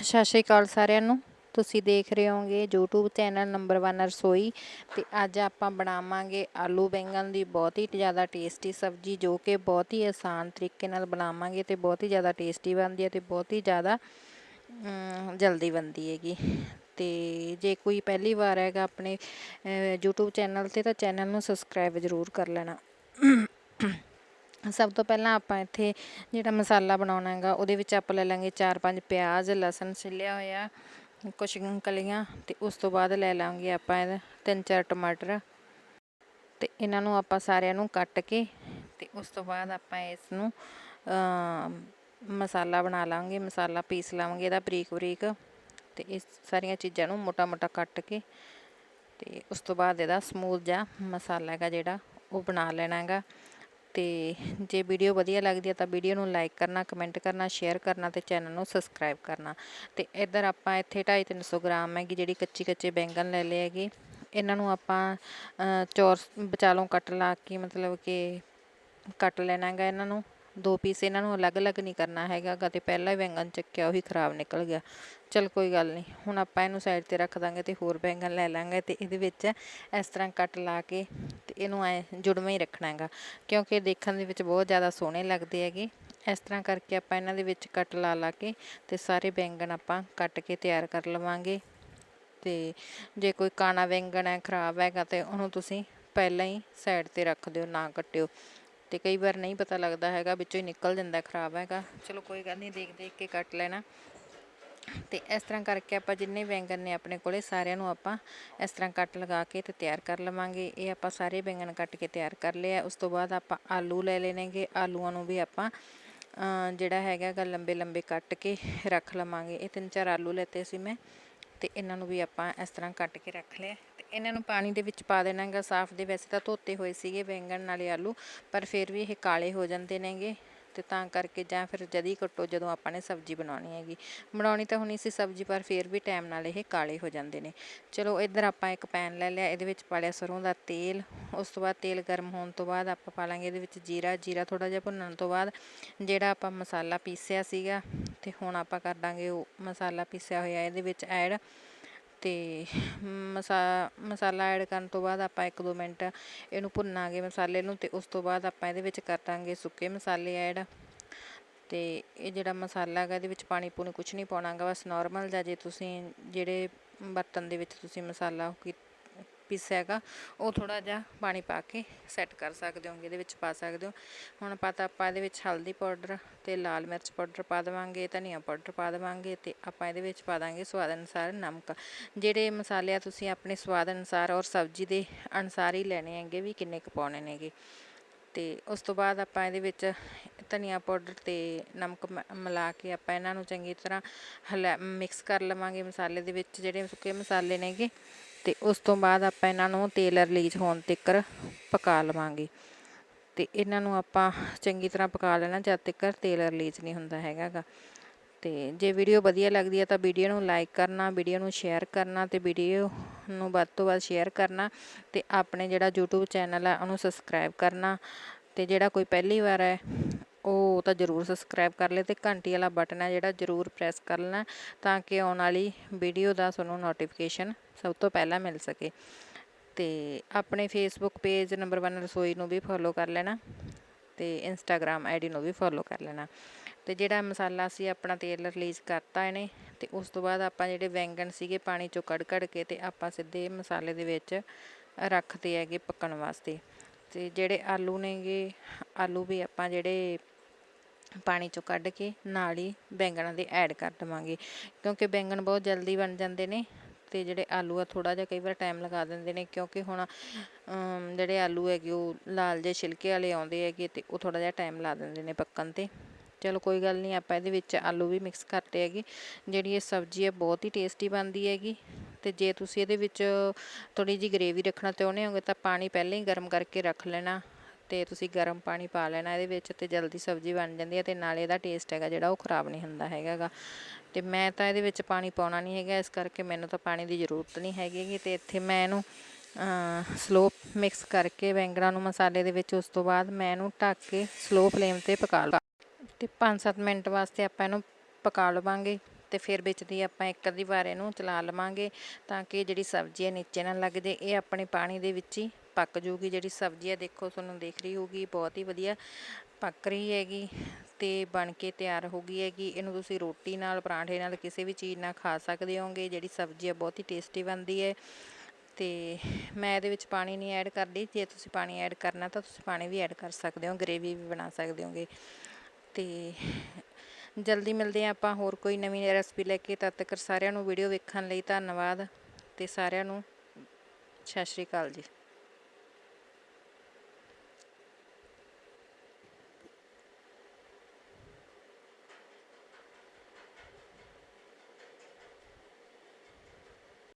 ਸਤਿ ਸ਼੍ਰੀ ਅਕਾਲ ਸਾਰਿਆਂ ਨੂੰ। ਤੁਸੀਂ ਦੇਖ ਰਹੇ ਹੋਗੇ YouTube ਚੈਨਲ ਨੰਬਰ 1 ਰਸੋਈ। ਤੇ ਅੱਜ ਆਪਾਂ ਬਣਾਵਾਂਗੇ ਆਲੂ ਬੈਂਗਣ ਦੀ ਬਹੁਤ ਹੀ ਜ਼ਿਆਦਾ ਟੇਸਟੀ ਸਬਜ਼ੀ ਜੋ ਕਿ ਬਹੁਤ ਹੀ ਆਸਾਨ ਤਰੀਕੇ ਨਾਲ ਬਣਾਵਾਂਗੇ ਤੇ ਬਹੁਤ ਹੀ ਜ਼ਿਆਦਾ ਟੇਸਟੀ ਬਣਦੀ ਹੈ ਤੇ ਬਹੁਤ ਹੀ ਜ਼ਿਆਦਾ ਜਲਦੀ ਬਣਦੀ ਹੈਗੀ। ਤੇ ਜੇ ਕੋਈ ਪਹਿਲੀ ਵਾਰ ਹੈਗਾ ਆਪਣੇ ਅਹ, YouTube ਚੈਨਲ ਤੇ ਤਾਂ ਚੈਨਲ ਨੂੰ ਸਬਸਕ੍ਰਾਈਬ ਜ਼ਰੂਰ ਕਰ ਲੈਣਾ। ਸਭ ਤੋਂ ਪਹਿਲਾਂ ਆਪਾਂ ਇੱਥੇ ਜਿਹੜਾ ਮਸਾਲਾ ਬਣਾਉਣਾ ਹੈਗਾ, ਉਹਦੇ ਵਿੱਚ ਆਪਾਂ ਲੈ ਲਾਂਗੇ 4-5 ਪਿਆਜ਼, ਲਸਣ ਛਿੱਲਿਆ ਹੋਇਆ, ਕੁਛ ਕਲੀਆਂ ਅਤੇ ਉਸ ਤੋਂ ਬਾਅਦ ਲੈ ਲਾਂਗੇ ਆਪਾਂ ਇਹਦਾ ਤਿੰਨ ਚਾਰ ਟਮਾਟਰ ਅਤੇ ਇਹਨਾਂ ਨੂੰ ਆਪਾਂ ਸਾਰਿਆਂ ਨੂੰ ਕੱਟ ਕੇ ਅਤੇ ਉਸ ਤੋਂ ਬਾਅਦ ਆਪਾਂ ਇਸ ਨੂੰ ਮਸਾਲਾ ਬਣਾ ਲਾਂਗੇ, ਮਸਾਲਾ ਪੀਸ ਲਾਂਗੇ ਇਹਦਾ ਬਰੀਕ ਬਰੀਕ ਅਤੇ ਇਸ ਸਾਰੀਆਂ ਚੀਜ਼ਾਂ ਨੂੰ ਮੋਟਾ ਮੋਟਾ ਕੱਟ ਕੇ ਅਤੇ ਉਸ ਤੋਂ ਬਾਅਦ ਇਹਦਾ ਸਮੂਥ ਜਿਹਾ ਮਸਾਲਾ ਹੈਗਾ ਜਿਹੜਾ ਉਹ ਬਣਾ ਲੈਣਾ ਹੈਗਾ। ਤੇ ਜੇ ਵੀਡੀਓ ਵਧੀਆ ਲੱਗਦੀ ਹੈ ਤਾਂ ਵੀਡੀਓ ਨੂੰ ਲਾਈਕ ਕਰਨਾ ਕਮੈਂਟ ਕਰਨਾ ਸ਼ੇਅਰ ਕਰਨਾ ਤੇ ਚੈਨਲ ਨੂੰ ਸਬਸਕ੍ਰਾਈਬ ਕਰਨਾ। ਤੇ ਇੱਧਰ ਆਪਾਂ ਇੱਥੇ 250 300 ਗ੍ਰਾਮ ਹੈਗੀ ਜਿਹੜੀ ਕੱਚੀ ਕੱਚੇ ਬੈਂਗਣ ਲੈ ਲਏ ਹੈਗੇ। ਇਹਨਾਂ ਨੂੰ ਆਪਾਂ ਅ, ਚੌਰ ਵਿਚਾਲੋਂ ਕੱਟ ਲਾ ਕੇ ਮਤਲਬ ਕਿ ਕੱਟ ਲੈਣਾ ਹੈਗਾ ਇਹਨਾਂ ਨੂੰ। ਦੋ ਪੀਸ ਇਹਨਾਂ ਨੂੰ ਅਲੱਗ-ਅਲੱਗ ਨਹੀਂ ਕਰਨਾ ਹੈਗਾ ਗਾ ਤੇ ਪਹਿਲਾ ਹੀ ਬੈਂਗਣ ਚੱਕਿਆ, ਉਹੀ ਖਰਾਬ ਨਿਕਲ ਗਿਆ। ਚਲ ਕੋਈ ਗੱਲ ਨਹੀਂ, ਹੁਣ ਆਪਾਂ ਇਹਨੂੰ ਸਾਈਡ ਤੇ ਰੱਖ ਦਾਂਗੇ ਤੇ ਹੋਰ ਬੈਂਗਣ ਲੈ ਲਾਂਗੇ ਤੇ ਇਹਦੇ ਵਿੱਚ ਇਸ ਤਰ੍ਹਾਂ ਕੱਟ ਲਾ ਕੇ ਤੇ ਇਹਨੂੰ ਐ ਜੁੜਵਾ ਹੀ ਰੱਖਣਾ ਹੈਗਾ। ਕਿਉਂਕਿ ਇਹ ਦੇਖਣ ਦੇ ਵਿੱਚ ਬਹੁਤ ਜ਼ਿਆਦਾ ਸੋਹਣੇ ਲੱਗਦੇ ਹੈਗੇ। ਇਸ ਤਰ੍ਹਾਂ ਕਰਕੇ ਆਪਾਂ ਇਹਨਾਂ ਦੇ ਵਿੱਚ ਕੱਟ ਲਾ ਲਾ ਕੇ ਤੇ ਸਾਰੇ ਬੈਂਗਣ ਆਪਾਂ ਕੱਟ ਕੇ ਤਿਆਰ ਕਰ ਲਵਾਂਗੇ। ਤੇ ਜੇ ਕੋਈ ਕਾਣਾ ਬੈਂਗਣ ਹੈ ਖਰਾਬ ਹੈਗਾ ਤੇ ਉਹਨੂੰ ਤੁਸੀਂ ਪਹਿਲਾਂ ਹੀ ਸਾਈਡ ਤੇ ਰੱਖ ਦਿਓ, ਨਾ ਕੱਟਿਓ। ਤੇ ਕਈ ਵਾਰ ਨਹੀਂ ਪਤਾ ਲੱਗਦਾ ਹੈਗਾ, ਵਿੱਚੋਂ ਹੀ ਨਿਕਲ ਜਾਂਦਾ ਖਰਾਬ ਹੈਗਾ। ਚਲੋ ਕੋਈ ਗੱਲ ਨਹੀਂ, ਦੇਖ ਦੇਖ ਕੇ ਕੱਟ ਲੈਣਾ। ਤੇ ਇਸ ਤਰ੍ਹਾਂ ਕਰਕੇ ਆਪਾਂ ਜਿੰਨੇ ਬੈਂਗਣ ਨੇ ਆਪਣੇ ਕੋਲੇ, ਸਾਰਿਆਂ ਨੂੰ ਆਪਾਂ ਇਸ ਤਰ੍ਹਾਂ ਕੱਟ ਲਗਾ ਕੇ ਤੇ ਤਿਆਰ ਕਰ ਲਵਾਂਗੇ। ਇਹ ਆਪਾਂ ਸਾਰੇ ਬੈਂਗਣ ਕੱਟ ਕੇ ਤਿਆਰ ਕਰ ਲਿਆ ਉਸ ਤੋਂ ਬਾਅਦ ਆਪਾਂ ਆਲੂ ਲੈ ਲੈਣੇਗੇ ਆਲੂਆਂ ਨੂੰ ਵੀ ਆਪਾਂ ਜਿਹੜਾ ਹੈਗਾ ਗਾ ਲੰਬੇ ਲੰਬੇ ਕੱਟ ਕੇ ਰੱਖ ਲਵਾਂਗੇ। ਇਹ ਤਿੰਨ ਚਾਰ ਆਲੂ ਲੈਤੇ ਸੀ ਮੈਂ, ਤੇ ਇਹਨਾਂ ਨੂੰ ਵੀ ਆਪਾਂ ਇਸ ਤਰ੍ਹਾਂ ਕੱਟ ਕੇ ਰੱਖ ਲਿਆ। ਇਹਨਾਂ ਨੂੰ ਪਾਣੀ ਦੇ ਵਿੱਚ ਪਾ ਦੇਣਾ ਹੈਗਾ ਸਾਫ਼ ਦੇ। ਵੈਸੇ ਤਾਂ ਧੋਤੇ ਹੋਏ ਸੀਗੇ ਬੈਂਗਣ ਨਾਲੇ ਆਲੂ, ਪਰ ਫਿਰ ਵੀ ਇਹ ਕਾਲੇ ਹੋ ਜਾਂਦੇ ਨੇਗੇ ਤੇ ਤਾਂ ਕਰਕੇ ਜਾਂ ਫਿਰ ਜਦੀ ਕੱਟੋ ਜਦੋਂ ਆਪਾਂ ਨੇ ਸਬਜ਼ੀ ਬਣਾਉਣੀ ਹੈਗੀ। ਬਣਾਉਣੀ ਤਾਂ ਹੁਣੀ ਸੀ ਸਬਜ਼ੀ, ਪਰ ਫਿਰ ਵੀ ਟਾਈਮ ਨਾਲ ਇਹ ਕਾਲੇ ਹੋ ਜਾਂਦੇ ਨੇ। ਚਲੋ ਇੱਧਰ ਆਪਾਂ ਇੱਕ ਪੈਨ ਲੈ ਲਿਆ, ਇਹਦੇ ਵਿੱਚ ਪਾ ਲਿਆ ਸਰੋਂ ਦਾ ਤੇਲ। ਉਸ ਤੋਂ ਬਾਅਦ ਤੇਲ ਗਰਮ ਹੋਣ ਤੋਂ ਬਾਅਦ ਆਪਾਂ ਪਾ ਲਾਂਗੇ ਇਹਦੇ ਵਿੱਚ ਜੀਰਾ। ਜੀਰਾ ਥੋੜਾ ਜਿਹਾ ਭੁੰਨਣ ਤੋਂ ਬਾਅਦ ਜਿਹੜਾ ਆਪਾਂ ਮਸਾਲਾ ਪੀਸਿਆ ਸੀਗਾ, ਤੇ ਹੁਣ ਆਪਾਂ ਕਰ ਦਾਂਗੇ ਉਹ ਮਸਾਲਾ ਪੀਸਿਆ ਹੋਇਆ, ਇਹਦੇ ਵਿੱਚ ਐਡ ਤੇ ਮਸਾ, ਮਸਾਲਾ ਐਡ ਕਰਨ ਤੋਂ ਬਾਅਦ ਆਪਾਂ 1-2 ਮਿੰਟ ਇਹਨੂੰ ਭੁੰਨਾਂਗੇ ਮਸਾਲੇ ਨੂੰ ਅਤੇ ਉਸ ਤੋਂ ਬਾਅਦ ਆਪਾਂ ਇਹਦੇ ਵਿੱਚ ਕਰ ਦਾਂਗੇ ਸੁੱਕੇ ਮਸਾਲੇ ਐਡ ਅਤੇ ਇਹ ਜਿਹੜਾ ਮਸਾਲਾ ਹੈਗਾ ਇਹਦੇ ਵਿੱਚ ਪਾਣੀ ਪੂਣੀ ਕੁਛ ਨਹੀਂ ਪਾਉਣਾ ਗਾ ਬਸ ਨੋਰਮਲ ਜਿਹਾ ਜੇ ਤੁਸੀਂ ਜਿਹੜੇ ਬਰਤਨ ਦੇ ਵਿੱਚ ਤੁਸੀਂ ਮਸਾਲਾ ਉਹ ਕੀ- ਪੀਸਿਆ ਹੈਗਾ, ਉਹ ਥੋੜਾ ਜਿਹਾ ਪਾਣੀ ਪਾ ਕੇ ਸੈੱਟ ਕਰ ਸਕਦੇ ਹੋਗੇ, ਇਹਦੇ ਵਿੱਚ ਪਾ ਸਕਦੇ ਹੋ। ਹੁਣ ਪਤਾ ਆਪਾਂ ਇਹਦੇ ਵਿੱਚ ਹਲਦੀ ਪਾਊਡਰ ਤੇ ਲਾਲ ਮਿਰਚ ਪਾਊਡਰ ਪਾ ਦੇਵਾਂਗੇ, ਧਨੀਆ ਪਾਊਡਰ ਪਾ ਦੇਵਾਂਗੇ ਤੇ ਆਪਾਂ ਇਹਦੇ ਵਿੱਚ ਪਾ ਦਾਂਗੇ ਸਵਾਦ ਅਨੁਸਾਰ ਨਮਕ। ਜਿਹੜੇ ਮਸਾਲੇ ਆ ਤੁਸੀਂ ਆਪਣੇ ਸਵਾਦ ਅਨੁਸਾਰ ਔਰ ਸਬਜ਼ੀ ਦੇ ਅਨੁਸਾਰ ਹੀ ਲੈਣੇ ਹੈਗੇ, ਵੀ ਕਿੰਨੇ ਕੁ ਪਾਉਣੇ ਨੇਗੇ। ਤੇ ਉਸ ਤੋਂ ਬਾਅਦ ਆਪਾਂ ਇਹਦੇ ਵਿੱਚ ਧਨੀਆ ਪਾਊਡਰ ਤੇ ਨਮਕ ਮ- ਮਿਲਾ ਕੇ ਆਪਾਂ ਇਹਨਾਂ ਨੂੰ ਚੰਗੀ ਤਰ੍ਹਾਂ ਹਲਾ ਮਿਕਸ ਕਰ ਲਵਾਂਗੇ ਮਸਾਲੇ ਦੇ ਵਿੱਚ, ਜਿਹੜੇ ਸੁੱਕੇ ਮਸਾਲੇ ਨੇਗੇ। ਤੇ ਉਸ ਤੋਂ ਬਾਅਦ ਆਪਾਂ ਇਹਨਾਂ ਨੂੰ ਤੇਲ ਰਿਲੀਜ਼ ਹੋਣ ਤੱਕ ਪਕਾ ਲਵਾਂਗੇ। ਤੇ ਇਹਨਾਂ ਨੂੰ ਆਪਾਂ ਚੰਗੀ ਤਰ੍ਹਾਂ ਪਕਾ ਲੈਣਾ, ਜਦ ਤੱਕ ਤੇਲ ਰਿਲੀਜ਼ ਨਹੀਂ ਹੁੰਦਾ ਹੈਗਾ ਗਾ ਤੇ ਜੇ ਵੀਡੀਓ ਵਧੀਆ ਲੱਗਦੀ ਹੈ ਤਾਂ ਵੀਡੀਓ ਨੂੰ ਲਾਈਕ ਕਰਨਾ ਵੀਡੀਓ ਨੂੰ ਸ਼ੇਅਰ ਕਰਨਾ ਤੇ ਵੀਡੀਓ ਨੂੰ ਵੱਧ ਤੋਂ ਵੱਧ ਸ਼ੇਅਰ ਕਰਨਾ ਤੇ ਆਪਣੇ ਜਿਹੜਾ YouTube ਚੈਨਲ ਹੈ ਉਹਨੂੰ ਸਬਸਕ੍ਰਾਈਬ ਕਰਨਾ ਤੇ ਜਿਹੜਾ ਕੋਈ ਪਹਿਲੀ ਵਾਰ ਹੈ ਉਹ ਤਾਂ ਜ਼ਰੂਰ ਸਬਸਕ੍ਰਾਈਬ ਕਰ ਲੈ ਤੇ ਘੰਟੀ ਵਾਲਾ ਬਟਨ ਹੈ ਜਿਹੜਾ ਜ਼ਰੂਰ ਪ੍ਰੈਸ ਕਰ ਲੈਣਾ ਤਾਂ ਕਿ ਆਉਣ ਵਾਲੀ ਵੀਡੀਓ ਦਾ ਤੁਹਾਨੂੰ ਨੋਟੀਫਿਕੇਸ਼ਨ ਸਭ ਤੋਂ ਪਹਿਲਾਂ ਮਿਲ ਸਕੇ। ਤੇ ਆਪਣੇ ਫੇਸਬੁੱਕ ਪੇਜ ਨੰਬਰ 1 ਰਸੋਈ ਨੂੰ ਵੀ ਫੋਲੋ ਕਰ ਲੈਣਾ ਤੇ ਇੰਸਟਾਗ੍ਰam ਆਈਡੀ ਨੂੰ ਵੀ ਫੋਲੋ ਕਰ ਲੈਣਾ। ਤੇ ਜਿਹੜਾ ਮਸਾਲਾ ਸੀ ਆਪਣਾ ਤੇਲ ਰਿਲੀਜ਼ ਕਰਤਾ ਇਹਨੇ ਤੇ ਉਸ ਤੋਂ ਬਾਅਦ ਆਪਾਂ ਜਿਹੜੇ ਵੈਂਗਣ ਸੀਗੇ ਪਾਣੀ ਚੋਂ ਕੱਢ ਕੱਢ ਕੇ ਤੇ ਆਪਾਂ ਸਿੱਧੇ ਮਸਾਲੇ ਦੇ ਵਿੱਚ ਰੱਖਦੇ ਹੈਗੇ ਪੱਕਣ ਵਾਸਤੇ। ਤੇ ਜਿਹੜੇ ਆਲੂ ਨੇਗੇ, ਆਲੂ ਵੀ ਆਪਾਂ ਜਿਹੜੇ ਪਾਣੀ ਚੋਂ ਕੱਢ ਕੇ ਨਾਲ ਹੀ ਬੈਂਗਣਾਂ ਦੇ ਐਡ ਕਰ ਦੇਵਾਂਗੇ। ਕਿਉਂਕਿ ਬੈਂਗਣ ਬਹੁਤ ਜਲਦੀ ਬਣ ਜਾਂਦੇ ਨੇ ਤੇ ਜਿਹੜੇ ਆਲੂ ਆ ਥੋੜਾ ਜਿਹਾ ਕਈ ਵਾਰ ਟਾਈਮ ਲਗਾ ਦਿੰਦੇ ਨੇ ਕਿਉਂਕਿ ਹੁਣ ਜਿਹੜੇ ਆਲੂ ਹੈਗੇ ਉਹ ਲਾਲ ਜਿਹੇ ਛਿਲਕੇ ਵਾਲੇ ਆਉਂਦੇ ਹੈਗੇ ਤੇ ਉਹ ਥੋੜਾ ਜਿਹਾ ਟਾਈਮ ਲਾ ਦਿੰਦੇ ਨੇ ਪੱਕਣ ਤੇ। ਚਲੋ ਕੋਈ ਗੱਲ ਨਹੀਂ ਆਪਾਂ ਇਹਦੇ ਵਿੱਚ ਆਲੂ ਵੀ ਮਿਕਸ ਕਰਤੇ ਹੈਗੇ। ਜਿਹੜੀ ਇਹ ਸਬਜ਼ੀ ਹੈ ਬਹੁਤ ਹੀ ਟੇਸਟੀ ਬਣਦੀ ਹੈਗੀ। ਤੇ ਜੇ ਤੁਸੀਂ ਇਹਦੇ ਵਿੱਚ ਥੋੜੀ ਜਿਹੀ ਗ੍ਰੇਵੀ ਰੱਖਣਾ ਚਾਹੁੰਦੇ ਹੋਗੇ ਤਾਂ ਪਾਣੀ ਪਹਿਲਾਂ ਹੀ ਗਰਮ ਕਰਕੇ ਰੱਖ ਲੈਣਾ ਤੇ ਤੁਸੀਂ ਗਰਮ ਪਾਣੀ ਪਾ ਲੈਣਾ ਇਹਦੇ ਵਿੱਚ ਤੇ ਜਲਦੀ ਸਬਜ਼ੀ ਬਣ ਜਾਂਦੀ ਹੈ ਤੇ ਨਾਲੇ ਇਹਦਾ ਟੇਸਟ ਹੈਗਾ ਜਿਹੜਾ ਉਹ ਖਰਾਬ ਨਹੀਂ ਹੁੰਦਾ ਹੈਗਾ ਗਾ ਤੇ ਮੈਂ ਤਾਂ ਇਹਦੇ ਵਿੱਚ ਪਾਣੀ ਪਾਉਣਾ ਨਹੀਂ ਹੈਗਾ, ਇਸ ਕਰਕੇ ਮੈਨੂੰ ਤਾਂ ਪਾਣੀ ਦੀ ਜ਼ਰੂਰਤ ਨਹੀਂ ਹੈਗੀ ਗੀ ਤੇ ਇੱਥੇ ਮੈਂ ਇਹਨੂੰ ਸਲੋ ਮਿਕਸ ਕਰਕੇ ਬੈਂਗਣਾ ਨੂੰ ਮਸਾਲੇ ਦੇ ਵਿੱਚ ਉਸ ਤੋਂ ਬਾਅਦ ਮੈਂ ਇਹਨੂੰ ਢੱਕ ਕੇ ਸਲੋ ਫਲੇਮ ਤੇ ਪਕਾ ਲਵਾਂ ਤੇ 5-7 ਮਿੰਟ ਵਾਸਤੇ ਆਪਾਂ ਇਹਨੂੰ ਪਕਾ ਲਵਾਂਗੇ। ਤੇ ਫਿਰ ਵਿੱਚ ਦੀ ਆਪਾਂ ਇੱਕ ਅੱਧੀ ਵਾਰ ਇਹਨੂੰ ਚਲਾ ਲਵਾਂਗੇ ਤਾਂ ਕਿ ਜਿਹੜੀ ਸਬਜ਼ੀ ਹੈ ਨੀਚੇ ਨਾ ਲੱਗ ਜੇ। ਇਹ ਆਪਣੇ ਪਾਣੀ ਦੇ ਵਿੱਚ ਹੀ ਪੱਕ ਜੂਗੀ। ਜਿਹੜੀ ਸਬਜ਼ੀ ਹੈ ਦੇਖੋ, ਤੁਹਾਨੂੰ ਦੇਖ ਰਹੀ ਹੋਊਗੀ, ਬਹੁਤ ਹੀ ਵਧੀਆ ਪੱਕ ਰਹੀ ਹੈਗੀ ਤੇ ਬਣ ਕੇ ਤਿਆਰ ਹੋ ਗਈ ਹੈਗੀ। ਇਹਨੂੰ ਤੁਸੀਂ ਰੋਟੀ ਨਾਲ, ਪਰਾਂਠੇ ਨਾਲ ਕਿਸੇ ਵੀ ਚੀਜ਼ ਨਾਲ ਖਾ ਸਕਦੇ ਹੋਗੇ ਜਿਹੜੀ ਸਬਜ਼ੀ ਹੈ ਬਹੁਤ ਹੀ ਟੇਸਟੀ ਬਣਦੀ ਹੈ ਤੇ ਮੈਂ ਇਹਦੇ ਵਿੱਚ ਪਾਣੀ ਨਹੀਂ ਐਡ ਕਰਦੀ। ਜੇ ਤੁਸੀਂ ਪਾਣੀ ਐਡ ਕਰਨਾ ਤਾਂ ਤੁਸੀਂ ਪਾਣੀ ਵੀ ਐਡ ਕਰ ਸਕਦੇ ਹੋ, ਗ੍ਰੇਵੀ ਵੀ ਬਣਾ ਸਕਦੇ ਹੋਗੇ। ਤੇ ਜਲਦੀ ਮਿਲਦੇ ਹਾਂ ਆਪਾਂ ਹੋਰ ਕੋਈ ਨਵੀਂ ਰੈਸਪੀ ਲੈ ਕੇ। ਤਦ ਤੱਕ ਸਾਰਿਆਂ ਨੂੰ ਵੀਡੀਓ ਵੇਖਣ ਲਈ ਧੰਨਵਾਦ ਅਤੇ ਸਾਰਿਆਂ ਨੂੰ ਸਤਿ ਸ਼੍ਰੀ ਅਕਾਲ ਜੀ।